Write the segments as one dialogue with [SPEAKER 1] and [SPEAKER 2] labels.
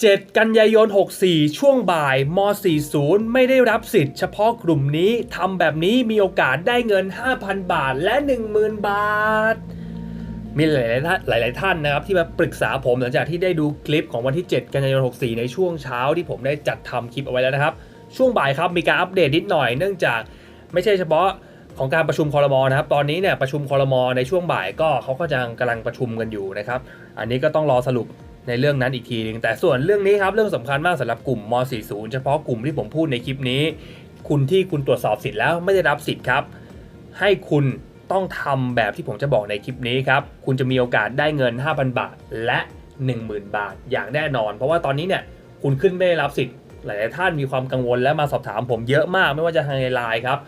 [SPEAKER 1] 7 กันยายน 64 ช่วงบ่ายม 40 ไม่ได้รับสิทธิ์เฉพาะกลุ่มนี้ทำแบบนี้มีโอกาสได้เงิน 5,000 บาทและ 10,000 บาท มีหลายๆท่านหลาย ๆ ท่านนะครับ ที่มาปรึกษาผมหลังจากที่ได้ดูคลิปของวันที่ 7 กันยายน 64 ในช่วงเช้าที่ผมได้จัดทำคลิปเอาไว้แล้วนะครับ ช่วงบ่ายครับมีการอัปเดตนิดหน่อยเนื่องจากไม่ใช่เฉพาะของการประชุมคอรมอนะครับ ตอนนี้เนี่ยประชุมคอรมอในช่วงบ่ายก็เขาก็จะกำลังประชุมกันอยู่นะครับ อันนี้ก็ต้องรอสรุป ในเรื่องนั้นอีกทีหนึงแต่ส่วนเรื่องนี้ครับเรื่องสำคัญมากสำหรับกลุ่มม .40 เฉพาะกลุ่มที่ผมพูดในคลิปนี้ คุณที่คุณตรวจสอบสิทธิ์แล้วไม่ได้รับสิทธิ์ครับ ให้คุณต้องทำแบบที่ผมจะบอกในคลิปนี้ครับคุณจะมีโอกาสได้เงิน 5,000 บาท และ 10,000 บาท อย่างแน่นอน เพราะว่าตอนนี้เนี่ยคุณขึ้นไม่ได้รับสิทธิ์หลายท่านมีความกังวลและมาสอบถามผมเยอะมากไม่ว่าจะทางไลน์ครับ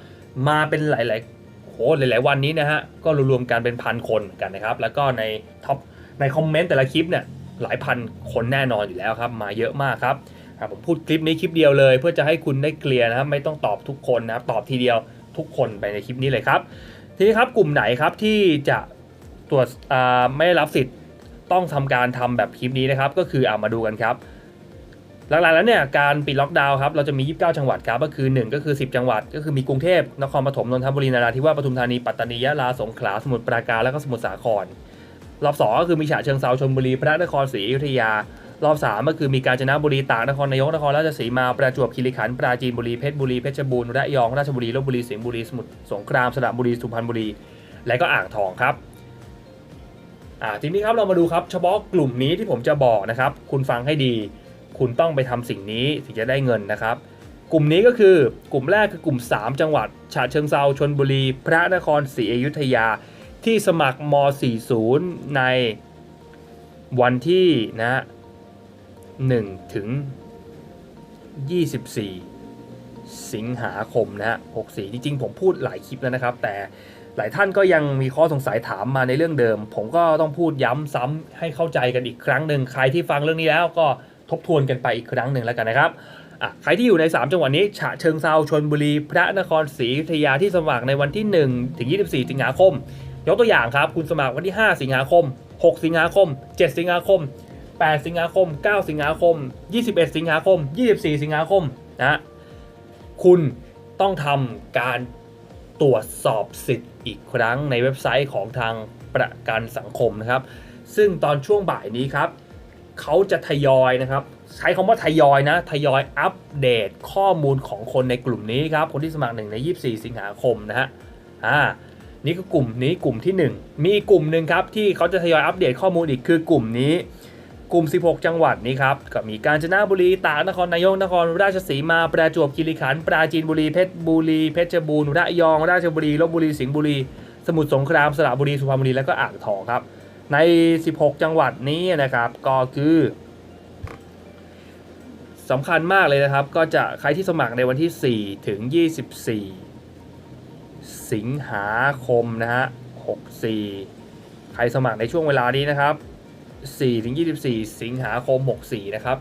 [SPEAKER 1] มาเป็นหลายๆโหหลาย ๆ วันนี้นะฮะก็รวมๆกันเป็นพันคนเหมือนกันนะครับแล้วก็ในท็อปในคอมเมนต์แต่ละคลิปเนี่ย หลายพันคนแน่นอนอยู่แล้วครับ มาเยอะมากครับผมพูดคลิปนี้คลิปเดียวเลย เพื่อจะให้คุณได้เคลียร์นะครับไม่ต้องตอบทุกคนนะครับตอบทีเดียวทุกคนไปในคลิปนี้เลยครับ ทีนี้ครับกลุ่มไหนครับที่จะตรวจไม่ได้รับสิทธิ์ต้องทำการทำแบบคลิปนี้นะครับ ก็คือเอามาดูกันครับหลักๆแล้วเนี่ยการปิดล็อกดาวน์ครับเราจะมี 29 จังหวัดครับก็คือ 1 ก็คือ 10 จังหวัด ก็คือมีกรุงเทพนครปฐมนนทบุรีนราธิวาสปทุมธานีปัตตานียะลาสงขลาสมุทรปราการแล้วก็สมุทรสาคร รอบ2ก็คือมีฉะเชิงเซาชลบุรีพระนครศรีอยุธยา รอบ3ก็คือมีกาญจนบุรีตากนครนายกนครราชสีมาประจวบคีรีขันธ์ปราจีนบุรีเพชรบุรีเพชรบูรณ์ระยองราชบุรีลบบุรีสิงห์บุรีสมุทรสงครามสระบุรีสุพรรณบุรี และก็อ่างทองครับอ่าทีนี้ครับเรามาดูครับเฉพาะกลุ่มนี้ที่ผมจะบอกนะครับ คุณฟังให้ดี คุณต้องไปทำสิ่งนี้ถึงจะได้เงินนะครับ กลุ่มนี้ก็คือกลุ่มแรกคือกลุ่ม 3 จังหวัดฉะเชิงเซาชนบุรี พระนครศรีอยุธยา ที่สมัครม 40 ในวันที่นะ1ถึง 24 สิงหาคมนะฮะ64 จริงๆ ผมพูดหลายคลิปแล้วนะครับ แต่หลายท่านก็ยังมีข้อสงสัยถามมาในเรื่องเดิม ผมก็ต้องพูดย้ำซ้ำให้เข้าใจกันอีกครั้งหนึ่งใครที่ฟังเรื่องนี้แล้วก็ทบทวนกันไปอีกครั้งหนึ่งแล้วกันนะครับอะใครที่อยู่ใน 3 จังหวัดนี้ ฉะเชิงเซาชนบุรี พระนครศรีอยุธยาที่สมัครในวันที่ 1 ถึง 24 สิงหาคม ยกตัวอย่างครับ คุณสมัครวันที่ 5 สิงหาคม 6 สิงหาคม 7 สิงหาคม 8 สิงหาคม 9 สิงหาคม 21 สิงหาคม 24 สิงหาคมนะคุณต้องทำการตรวจสอบสิทธิ์อีกครั้งในเว็บไซต์ของทางประกันสังคมนะครับ ซึ่งตอนช่วงบ่ายนี้ครับเขาจะทยอยนะครับ ใช้คำว่าทยอยนะ ทยอยอัปเดตข้อมูลของคนในกลุ่มนี้ครับ คนที่สมัครหนึ่งใน 24 สิงหาคมนะฮะอ่า นี่คือกลุ่มนี้กลุ่มที่ 1 มีอีกกลุ่มหนึ่งครับที่เขาจะทยอยอัปเดตข้อมูลอีกคือกลุ่มนี้ กลุ่ม 16 จังหวัดนี้ครับก็มีกาญจนบุรีตากนครนายกนครราชสีมาประจวบคีรีขันธ์ปราจีนบุรีเพชรบุรีเพชรบูรณ์ระยอง ราชบุรีลบบุรีสิงห์บุรี สมุทรสงครามสระบุรีสุพรรณบุรีและก็อ่างทองครับ ใน 16 จังหวัดนี้นะครับก็คือสำคัญมากเลยนะครับ ก็จะใครที่สมัครในวันที่ 4 ถึง 24 สิงหาคมนะฮะ64 ใครสมัครในช่วงเวลานี้นะครับ4ถึง24 สิงหาคม 64 นะครับ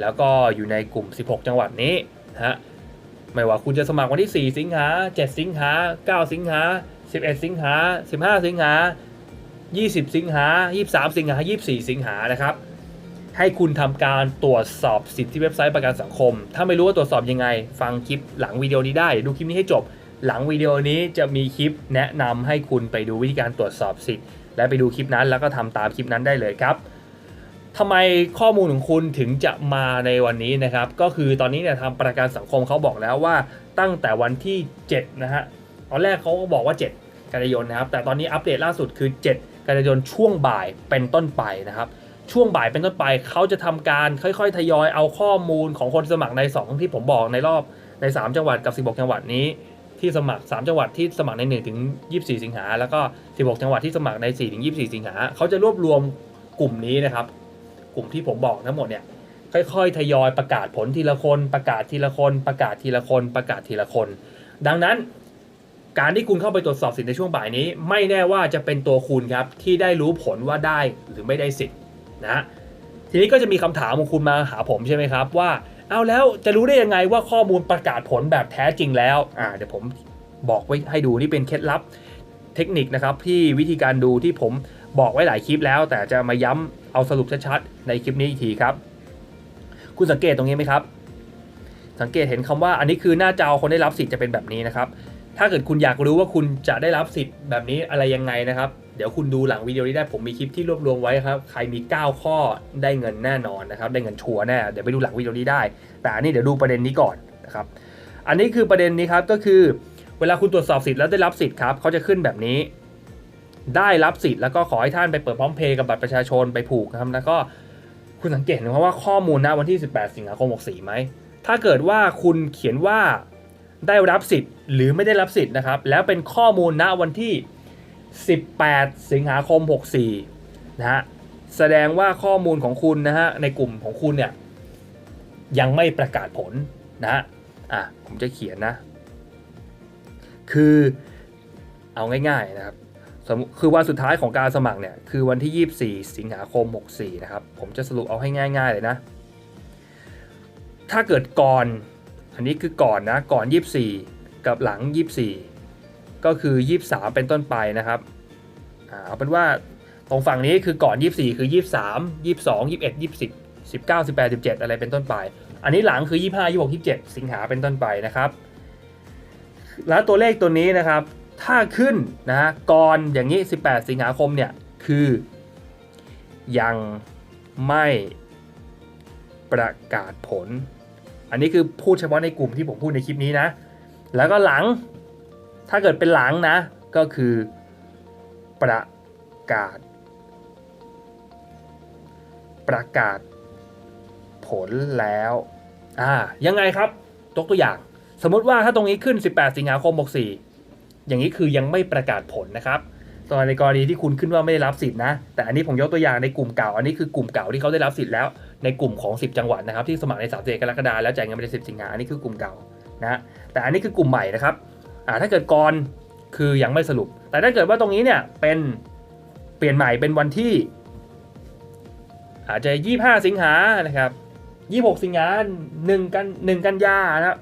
[SPEAKER 1] แล้วก็อยู่ในกลุ่ม 16 จังหวัดนี้นะฮะไม่ว่าคุณจะสมัครวันที่ 4 สิงหา 7 สิงหา 9 สิงหา 11 สิงหา 15 สิงหา 20 สิงหา 23 สิงหา 24 สิงหานะครับให้คุณทำการตรวจสอบสิทธิเว็บไซต์ประกันสังคม ถ้าไม่รู้ว่าตรวจสอบยังไง ฟังคลิปหลังวิดีโอนี้ได้ ดูคลิปนี้ให้จบ หลังวิดีโอนี้จะมีคลิปแนะนำให้คุณไปดูวิธีการตรวจสอบสิทธิ์ และไปดูคลิปนั้นแล้วก็ทำตามคลิปนั้นได้เลยครับทำไมข้อมูลของคุณถึงจะมาในวันนี้นะครับ ก็คือตอนนี้เนี่ยทางประกันสังคมเขาบอกแล้วว่าตั้งแต่วันที่ 7 นะฮะตอนแรกเขาก็บอกว่า 7 กันยายนนะครับ แต่ตอนนี้อัปเดตล่าสุดคือ 7 กันยายนช่วงบ่ายเป็นต้นไปนะครับ ช่วงบ่ายเป็นต้นไปเขาจะทำการค่อยๆ ทยอยเอาข้อมูลของคนสมัครใน 2 ที่ผมบอกในรอบใน 3 จังหวัดกับ 16 จังหวัดนี้ ที่สมัคร 3 จังหวัดที่สมัครใน1ถึง24 สิงหา แล้วก็ 16 จังหวัดที่สมัครใน4ถึง24 สิงหาเขาจะรวบรวมกลุ่มนี้นะครับ กลุ่มที่ผมบอกทั้งหมดเนี่ยค่อยๆ ทยอยประกาศผลทีละคน ประกาศทีละคน ประกาศทีละคน ประกาศทีละคน ดังนั้น การที่คุณเข้าไปตรวจสอบสิทธิ์ในช่วงบ่ายนี้ ไม่แน่ว่าจะเป็นตัวคุณครับที่ได้รู้ผลว่าได้หรือไม่ได้สิทธิ์นะทีนี้ก็จะมีคำถามของคุณมาหาผมใช่ไหมครับว่า เอาแล้วจะรู้ได้ยังไงว่าข้อมูลประกาศผลแบบแท้จริงแล้วอ่าเดี๋ยวผมบอกไว้ให้ดูนี่เป็นเคล็ดลับเทคนิคนะครับที่วิธีการดูที่ผมบอกไว้หลายคลิปแล้ว แต่จะมาย้ำเอาสรุปชัดๆในคลิปนี้อีกทีครับ คุณสังเกตตรงนี้ไหมครับ สังเกตเห็นคำว่าอันนี้คือหน้าจอคนได้รับสิทธิ์จะเป็นแบบนี้นะครับ ถ้าเกิดคุณอยากรู้ว่าคุณจะได้รับสิทธิ์แบบนี้อะไรยังไงนะครับ เดี๋ยวคุณดูหลังวิดีโอนี้ได้ผมมีคลิปที่รวบรวมไว้ครับ ใครมี 9 ข้อได้เงินแน่นอนนะครับ ได้เงินชัวร์แน่ เดี๋ยวไปดูหลังวิดีโอนี้ได้ แต่อันนี้เดี๋ยวดูประเด็นนี้ก่อนนะครับ อันนี้คือประเด็นนี้ครับก็คือ เวลาคุณตรวจสอบสิทธิ์แล้วได้รับสิทธิ์ครับเขาจะขึ้นแบบนี้ ได้รับสิทธิ์แล้วก็ขอให้ท่านไปเปิดพร้อมเพย์กับบัตรประชาชนไปผูกนะครับแล้วก็คุณสังเกตเห็นไหมว่าข้อมูลณวันที่ 18 สิงหาคม 64ไหมถ้าเกิดว่าคุณเขียนว่า ได้รับสิทธิ์หรือไม่ได้รับสิทธิ์นะครับ แล้วเป็นข้อมูลณวันที่ 18 สิงหาคม 64 นะฮะ แสดงว่าข้อมูลของคุณนะฮะในกลุ่มของคุณเนี่ยยังไม่ประกาศผลนะฮะ อะ ผมจะเขียนนะ คือเอาง่ายๆนะครับคือวันสุดท้ายของการสมัครเนี่ยคือวันที่ 24 สิงหาคม 64 นะครับ ผมจะสรุปเอาให้ง่าย ๆ เลยนะ ถ้าเกิดก่อน อันนี้คือก่อนนะก่อน 24 กับหลัง 24 ก็คือ 23 เป็นต้นไปนะครับเอาเป็นว่าตรงฝั่งนี้คือก่อน 24 คือ 23 22 21 20 19 18 17 อะไรเป็นต้นไป อันนี้หลังคือ 25 26 27 สิงหาเป็นต้นไปนะครับ แล้วตัวเลขตัวนี้นะครับ ถ้าขึ้นนะฮะก่อนอย่างนี้ 18 สิงหาคมเนี่ยคือยังไม่ประกาศผล อันนี้คือพูดเฉพาะในกลุ่มที่ผมพูดในคลิปนี้นะ แล้วก็หลัง ถ้าเกิดเป็นหลังนะ ก็คือประกาศ ประกาศผลแล้ว อ่า ยังไงครับ ยกตัวอย่าง สมมุติว่าถ้าตรงนี้ขึ้น 18 สิงหาคม 64 อย่างนี้คือยังไม่ประกาศผลนะครับ ตอนในกรณีที่คุณขึ้นว่าไม่ได้รับสิทธินะ แต่อันนี้ผมยกตัวอย่างในกลุ่มเก่า อันนี้คือกลุ่มเก่าที่เขาได้รับสิทธิ์แล้ว ในกลุ่มของ 10 จังหวัดนะครับที่สมัครใน31กรกฎาคมแล้วจ่ายเงินไปใน10สิงหาอันนี้คือกลุ่มเก่านะแต่อันนี้คือกลุ่มใหม่นะครับอ่าถ้าเกิดก่อนคือยังไม่สรุป แต่ถ้าเกิดว่าตรงนี้เนี่ยเป็นเปลี่ยนใหม่เป็นวันที่ อาจจะ 25 สิงหานะครับ 26 สิงหา1กัน1กันยานะครับ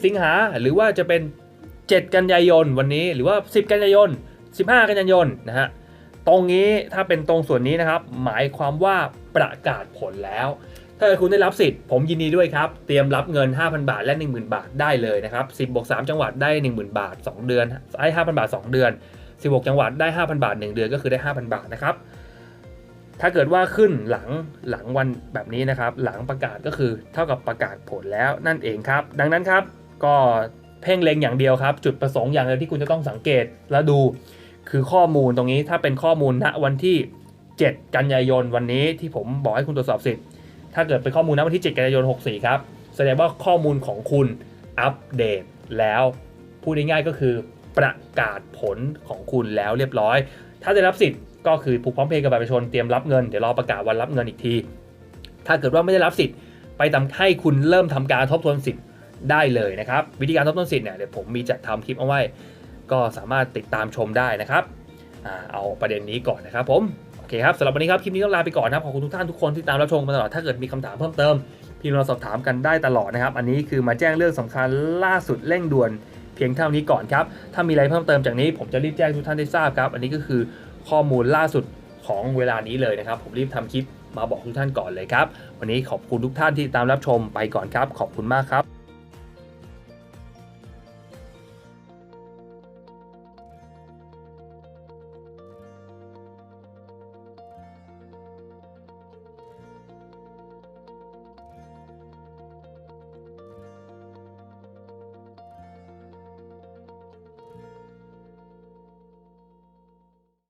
[SPEAKER 1] 30 สิงหาหรือว่าจะเป็น 7 กันยายนวันนี้หรือว่า 10 กันยายน 15 กันยายนนะฮะตรงนี้ถ้าเป็นตรงส่วนนี้นะครับ หมายความว่าประกาศผลแล้ว ถ้าเกิดคุณได้รับสิทธิ์ ผมยินดีด้วยครับ เตรียมรับเงิน 5,000 บาทและ 10,000 บาทได้เลยนะครับ 10บวก3จังหวัดได้ 10,000 บาท 2 เดือนได้5,000 บาท 2 เดือน 16 จังหวัดได้ 5,000 บาท 1 เดือนก็คือได้ 5,000 บาทนะครับถ้าเกิดว่าขึ้นหลังหลังวันแบบนี้นะครับ หลังประกาศก็คือเท่ากับประกาศผลแล้วนั่นเองครับ ดังนั้นครับก็เพ่งเล็งอย่างเดียวครับ จุดประสงค์อย่างเดียวที่คุณจะต้องสังเกตและดู คือข้อมูลตรงนี้ถ้าเป็นข้อมูลณวันที่ 7 กันยายนวันนี้ที่ผมบอกให้คุณตรวจสอบสิทธิ์ถ้าเกิดเป็นข้อมูลณวันที่ 7 กันยายน 64 ครับ แสดงว่าข้อมูลของคุณอัปเดตแล้วพูดง่ายๆก็คือประกาศผลของคุณแล้วเรียบร้อย ถ้าได้รับสิทธิ์ก็คือผูกพร้อมเพย์กับบัตรประชาชนเตรียมรับเงินเดี๋ยวรอประกาศวันรับเงินอีกที ถ้าเกิดว่าไม่ได้รับสิทธิ์ไปทำให้คุณเริ่มทำการทบทวนสิทธิ์ได้เลยนะครับ วิธีการทบทวนสิทธิ์เนี่ยเดี๋ยวผมมีจัดทำคลิปเอาไว้ ก็สามารถติดตามชมได้นะครับอเอาประเด็นนี้ก่อนนะครับผมโอเคครับสำหรับวันนี้ครับคลิปนี้ต้องลาไปก่อนนะครับขอบคุณทุกท่านทุกคนที่ตามรับชมมาตลอดถ้าเกิดมีคำถามเพิ่มเติมพิมพ์มาสอบถามกันได้ตลอดนะครับ อันนี้คือมาแจ้งเรื่องสำคัญล่าสุดเร่งด่วนเพียงเท่านี้ก่อนครับถ้ามีอะไรเพิ่มเติมจากนี้ผมจะรีบแจ้งทุกท่านได้ทราบครับ อันนี้ก็คือข้อมูลล่าสุดของเวลานี้เลยนะครับ ผมรีบทำคลิปมาบอกทุกท่านก่อนเลยครับ วันนี้ขอบคุณทุกท่านที่ตามรับชมไปก่อนครับ ขอบคุณมากครับ